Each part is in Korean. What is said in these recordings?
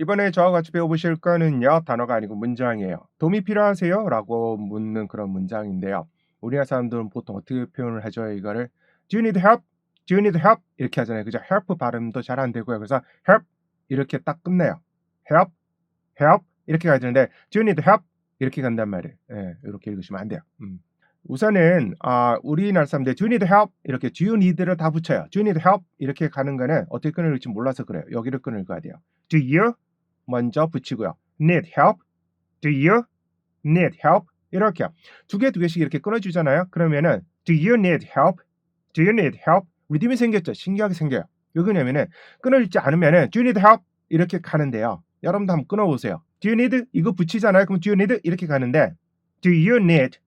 이번에 저와 같이 배워보실 거는요, 단어가 아니고 문장이에요. 도움이 필요하세요? 라고 묻는 그런 문장인데요. 우리나라 사람들은 보통 어떻게 표현을 하죠? 이거를 Do you need help? Do you need help? 이렇게 하잖아요. 그죠? help 발음도 잘 안 되고요. 그래서 help 이렇게 딱 끝내요. help, help 이렇게 가야 되는데 Do you need help? 이렇게 간단 말이에요. 예, 이렇게 읽으시면 안 돼요. 음. 우선은 아, 우리나라 사람들 Do you need help? 이렇게 Do you need를 다 붙여요. Do you need help? 이렇게 가는 거는 어떻게 끈을 읽지 몰라서 그래요. 여기를 끈을 읽어야 돼요. Do you 먼저 붙이고요. Need help? Do you need help? 이렇게요. 두개 두 개씩 이렇게 끊어주잖아요. 그러면은 Do you need help? Do you need help? 리듬이 생겼죠. 신기하게 생겨요. 왜 그러냐면은 끊어 읽지 않으면은 Do you need help? 이렇게 가는데요. 여러분도 한번 끊어보세요. Do you need? 이거 붙이잖아요. 그럼 Do you need? 이렇게 가는데 Do you need?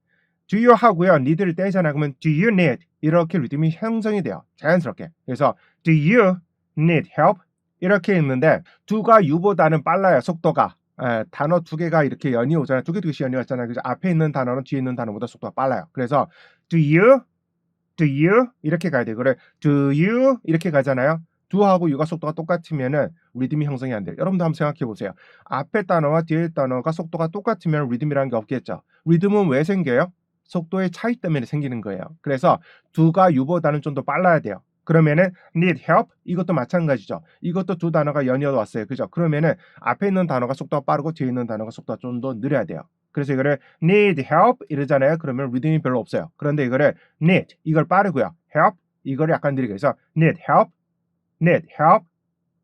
Do you 하고요. need를 떼잖아요. 그러면 Do you need? 이렇게 리듬이 형성이 돼요. 자연스럽게. 그래서 Do you need help? 이렇게 읽는데 두가 유보다는 빨라요. 속도가. 에, 단어 두 개가 이렇게 연이 오잖아요. 두 개 두 개씩 연이 왔잖아요. 그래서 앞에 있는 단어는 뒤에 있는 단어보다 속도가 빨라요. 그래서 do you, do you 이렇게 가야 돼요. 그래 do you 이렇게 가잖아요. do하고 you가 속도가 똑같으면은 리듬이 형성이 안 돼요. 여러분도 한번 생각해 보세요. 앞에 단어와 뒤에 단어가 속도가 똑같으면 리듬이라는 게 없겠죠. 리듬은 왜 생겨요? 속도의 차이 때문에 생기는 거예요. 그래서 두가 유보다는 좀 더 빨라야 돼요. 그러면은 need help 이것도 마찬가지죠. 이것도 두 단어가 연이어 왔어요. 그죠? 그러면은 앞에 있는 단어가 속도가 빠르고 뒤에 있는 단어가 속도가 좀 더 느려야 돼요. 그래서 이거를 need help 이러잖아요. 그러면 리듬이 별로 없어요. 그런데 이거를 need 이걸 빠르고요. help 이거를 약간 느리게 해서 need help, need help,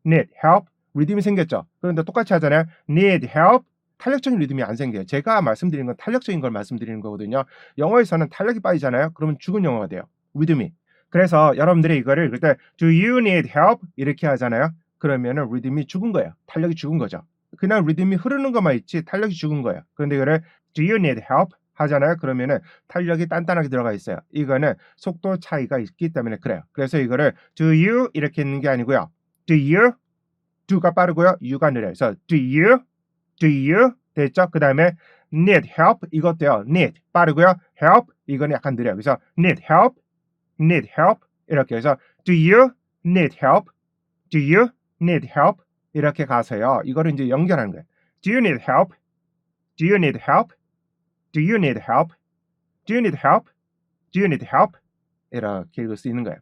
need help 리듬이 생겼죠. 그런데 똑같이 하잖아요. need help 탄력적인 리듬이 안 생겨요. 제가 말씀드리는 건 탄력적인 걸 말씀드리는 거거든요. 영어에서는 탄력이 빠지잖아요. 그러면 죽은 영어가 돼요. 리듬이. 그래서 여러분들이 이거를 읽을 때 Do you need help? 이렇게 하잖아요. 그러면은 리듬이 죽은 거예요. 탄력이 죽은 거죠. 그냥 리듬이 흐르는 것만 있지 탄력이 죽은 거예요. 그런데 이거를 Do you need help? 하잖아요. 그러면은 탄력이 단단하게 들어가 있어요. 이거는 속도 차이가 있기 때문에 그래요. 그래서 이거를 Do you 이렇게 있는 게 아니고요. Do you? do가 빠르고요. you가 느려요. 그래서 Do you? Do you? 됐죠? 그 다음에 need help 이것도요. need 빠르고요. help 이건 약간 느려요. 그래서 need help need help 이렇게 해서 do you need help? do you need help? 이렇게 가서요. 이거를 이제 연결하는 거예요. do you need help? do you need help? do you need help? do you need help? do you need help? 이렇게 읽을 수 있는 거예요.